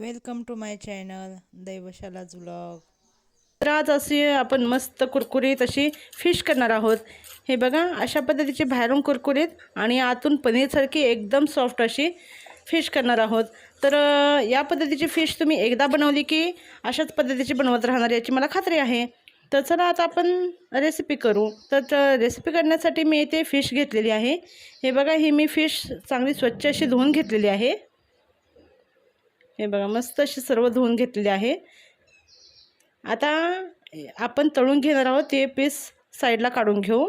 Welcome to my channel Daivashala blog तर आज अशी आपण मस्त कुरकुरीत अशी फिश करणार आहोत. हे बघा अशा पद्धतीची बाहेरून कुरकुरीत आणि आतून पनीरसारखी एकदम सॉफ्ट अशी फिश करणार आहोत. तर या पद्धतीची फिश तुम्ही एकदा बनवली की अशाच पद्धतीची बनवत राहणार याची मला खात्री आहे. तर चला आता आपण रेसिपी करू. तर रेसिपी करण्यासाठी मी इथे फिश घेतलेली आहे. हे बघा ही मी फिश चांगली स्वच्छ अशी धुवून घेतलेली आहे. हे बघा मस्त अशी सर्व धुवून घेतलेली आहे. आता आपण तळून घेणार आहोत ते पीस साईडला काढून घेऊ.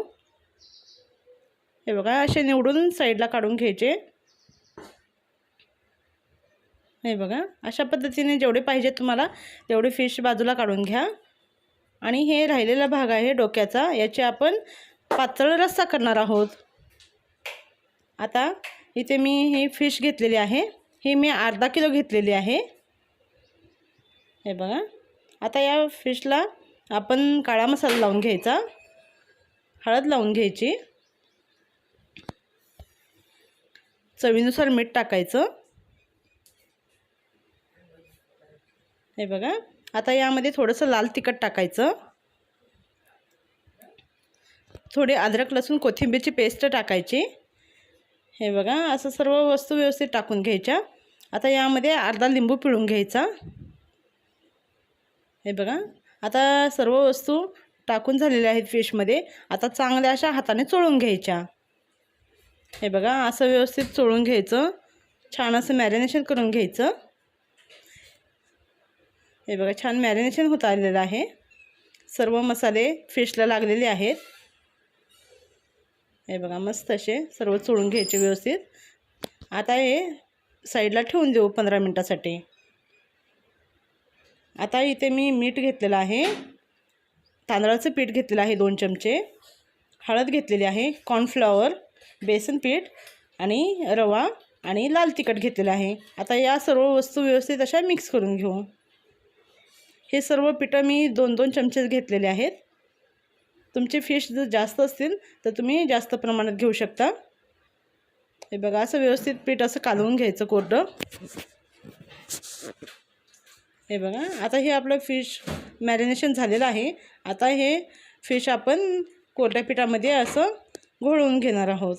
हे बघा असे निवडून साईडला काढून घ्यायचे. हे बघा अशा पद्धतीने जेवढे पाहिजे तुम्हाला तेवढे फिश बाजूला काढून घ्या. आणि हे राहिलेला भाग आहे डोक्याचा याचे आपण पातळ रस्सा करणार आहोत. आता इथे मी ही फिश घेतलेली आहे. ही मी अर्धा किलो घेतलेली आहे. हे बघा. आता या फिशला आपण काळा मसाला लावून घ्यायचा. हळद लावून घ्यायची. चवीनुसार मीठ टाकायचं. हे बघा. आता यामध्ये थोडंसं लाल तिखट टाकायचं. थोडी अद्रक लसूण कोथिंबीरची पेस्ट टाकायची. हे बघा. असं सर्व वस्तू व्यवस्थित टाकून घ्यायच्या. आता यामध्ये अर्धा लिंबू पिळून घ्यायचा. हे बघा आता सर्व वस्तू टाकून झालेल्या आहेत फिशमध्ये आता चांगल्या अशा हाताने चोळून घ्यायच्या. हे बघा असं व्यवस्थित चोळून घ्यायचं. छान असं मॅरिनेशन करून घ्यायचं. हे बघा छान मॅरिनेशन होत आलेलं आहे. सर्व मसाले फिशला लागलेले आहेत. हे बघा मस्त असे सर्व चोळून घ्यायचे व्यवस्थित. आता हे साईडला ठेवून देऊ पंधरा मिनटासाठी. आता इथे मी मीठ घेतलेलं आहे. तांदळाचं पीठ घेतलेलं आहे दोन चमचे. हळद घेतलेली आहे कॉर्नफ्लॉवर बेसन पीठ आणि रवा आणि लाल तिखट घेतलेलं आहे. आता या सर्व वस्तू व्यवस्थित अशा मिक्स करून घेऊ. हे सर्व पिठं मी दोन दोन चमचे घेतलेले आहेत. तुमचे फिश जर जास्त असतील तर तुम्ही जास्त प्रमाणात घेऊ शकता. हे बघा असं व्यवस्थित पीठ असं कालवून घ्यायचं कोरडं. हे बघा आता हे आपलं फिश मॅरिनेशन झालेलं आहे. आता हे फिश आपण कोरड्या पिठामध्ये असं घोळवून घेणार आहोत.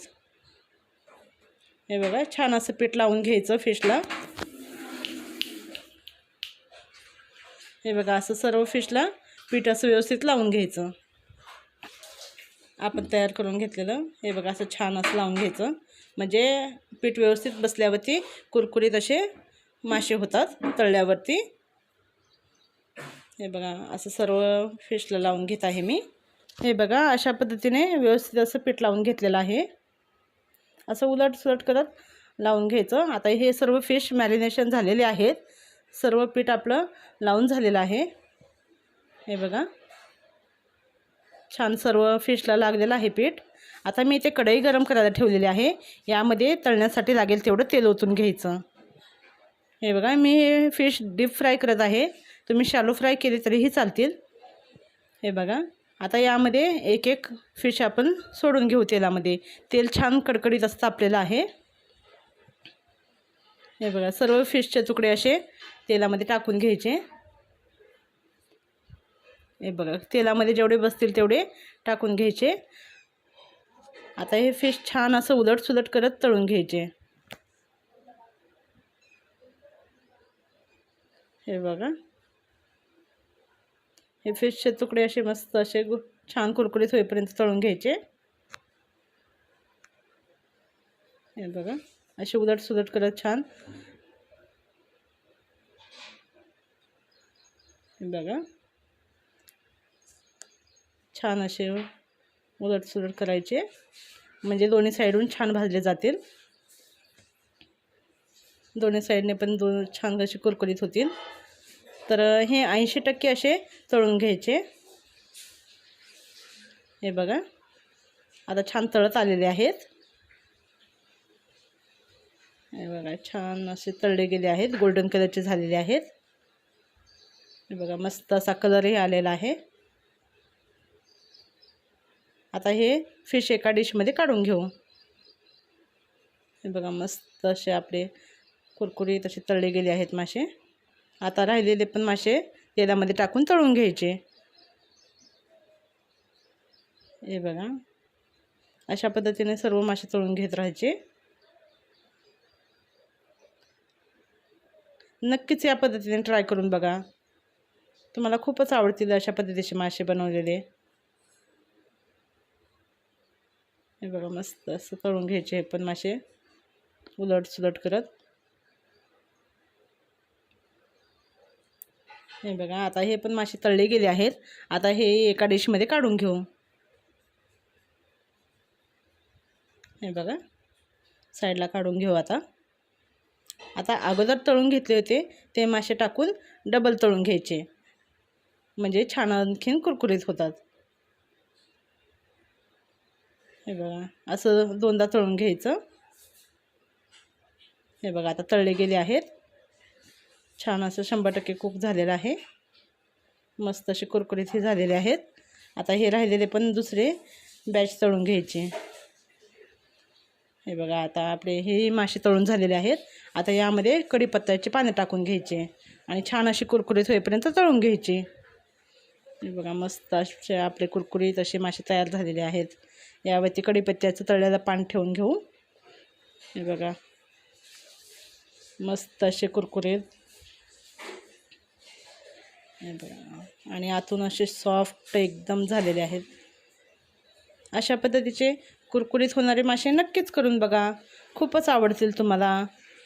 हे बघा छान असं पीठ लावून घ्यायचं फिशला. हे बघा असं सर्व फिशला पीठ असं व्यवस्थित लावून घ्यायचं. आपण तयार करून घेतलेलं. हे बघा असं छान असं लावून घ्यायचं. म्हणजे पीठ व्यवस्थित बसल्यावरती कुरकुरीत असे मासे होतात तळल्यावरती. हे बघा असं सर्व फिशला लावून घेत आहे मी. हे बघा अशा पद्धतीने व्यवस्थित असं पीठ लावून घेतलेलं आहे. असं उलट सुलट करत लावून घ्यायचं. आता हे सर्व फिश मॅरिनेशन झालेले आहेत. सर्व पीठ आपलं लावून झालेलं आहे. हे बघा. छान सर्व फिशला लागलेलं आहे पीठ. आता मी इथे कढई गरम करायला ठेवलेली आहे. यामध्ये तळण्यासाठी लागेल तेवढं तेल ओतून घ्यायचं. हे बघा मी हे फिश डीप फ्राय करत आहे. तुम्ही शॅलो फ्राय केले तरीही चालतील. हे बघा आता यामध्ये एक एक फिश आपण सोडून घेऊ तेलामध्ये. तेल छान कडकडीत असतं आपल्याला आहे. हे बघा सर्व फिशचे तुकडे असे तेलामध्ये टाकून घ्यायचे. हे बघा तेलामध्ये जेवढे बसतील तेवढे टाकून घ्यायचे. आता हे फिश छान असं उलट सुलट करत तळून घ्यायचे. हे बघा. हे फिशचे तुकडे असे मस्त असे छान कुरकुरीत होईपर्यंत तळून घ्यायचे. हे बघा. असे उलट सुलट करत छान. हे बघा. छान असे उलट सुलट करायचे. म्हणजे दोन्ही साईडहून छान भाजले जातील. दोन्ही साईडने पण दोन छान असे कुरकुरीत होतील. तर हे ऐंशी टक्के असे तळून घ्यायचे. हे बघा. आता छान तळत आलेले आहेत. हे बघा छान असे तळले गेले आहेत. गोल्डन कलरचे झालेले आहेत. हे बघा मस्त असा कलरही आलेला आहे. आता हे फिश एका डिशमध्ये काढून घेऊ. हे बघा मस्त असे आपले कुरकुरीत असे तळले गेले आहेत मासे. आता राहिलेले पण मासे तेलामध्ये टाकून तळून घ्यायचे. हे बघा अशा पद्धतीने सर्व मासे तळून घेत राहायचे. नक्कीच या पद्धतीने ट्राय करून बघा. तुम्हाला खूपच आवडतील अशा पद्धतीचे मासे बनवलेले. हे बघा मस्त असं तळून घ्यायचे हे पण मासे. उलट सुलट करत. हे बघा आता हे पण मासे तळले गेले आहेत. आता हे एका डिशमध्ये काढून घेऊ. हे बघा साईडला काढून घेऊ आता. आता अगोदर तळून घेतले होते ते मासे टाकून डबल तळून घ्यायचे. म्हणजे छान आणखीन कुरकुरीत होतात. हे बघा असं दोनदा तळून घ्यायचं. हे बघा आता तळले गेले आहेत. छान असं शंभर टक्के कुक झालेलं आहे. मस्त असे कुरकुरीत हे झालेले आहेत. आता हे राहिलेले पण दुसरे बॅच तळून घ्यायचे. हे बघा आता आपले हे मासे तळून झालेले आहेत. आता यामध्ये कढीपत्त्याचे पाने टाकून घ्यायचे आणि छान अशी कुरकुरीत होईपर्यंत तळून घ्यायची. हे बघा मस्त असे आपले कुरकुरीत असे मासे तयार झालेले आहेत. यावरती कढीपत्त्याचं तळ्याला पान ठेवून घेऊ. हे बघा. मस्त असे कुरकुरीत. हे बघा. आणि आतून असे सॉफ्ट एकदम झालेले आहेत. अशा पद्धतीचे कुरकुरीत होणारे मासे नक्कीच करून बघा. खूपच आवडतील तुम्हाला.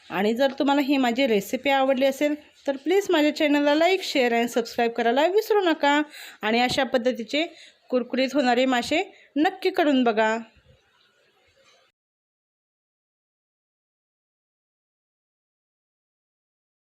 आणि जर तुम्हाला ही माझी रेसिपी आवडली असेल तर प्लीज माझ्या चॅनलला लाईक शेअर आणि सबस्क्राईब करायला विसरू नका. आणि अशा पद्धतीचे कुरकुरीत होणारे मासे नक्की करून बघा.